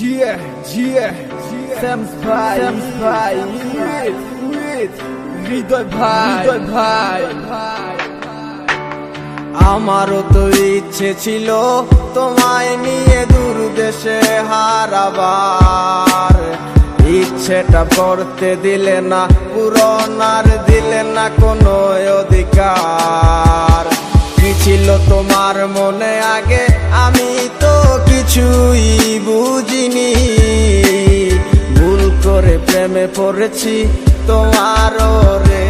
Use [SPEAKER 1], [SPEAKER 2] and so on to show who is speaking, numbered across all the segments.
[SPEAKER 1] Yeah, yeah, Sam's ভাই Sam's ভাই with with হৃদয় ভাই হৃদয় ভাই
[SPEAKER 2] আমারও তো ইচ্ছে ছিল তোমায় নিয়ে দূর দেশে হারাবার। ইচ্ছেটা করতে দিলে না পুরনার দিলে না কোনো অধিকার। কি ছিল তোমার মনে আগে? আমি তো কিছুই পড়েছি তোমারও রে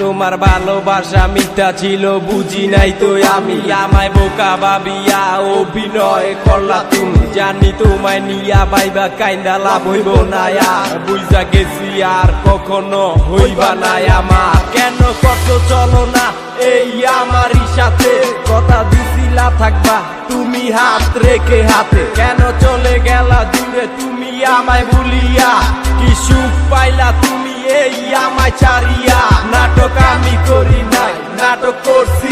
[SPEAKER 2] তোমার
[SPEAKER 3] ভালোবাসা মিথ্যা ছিল, বুঝি নাই তো আমি। আমায় বোকা ভাবিয়া অভিনয় করলা তুমি। জানি তোমায় নিয়া বাইবা কাইন্দা লাভ হইব না বুঝা গেছি আর কখনো হইবা না আমার। কেন কত চলো না এই আমারই সাথে। কথা দিছিলা থাকবা তুমি হাত রেখে হাতে। কেন চলে গেলা দূরে? তুমি আমায় ভুলিয়া কি সুখ নাটক করছি।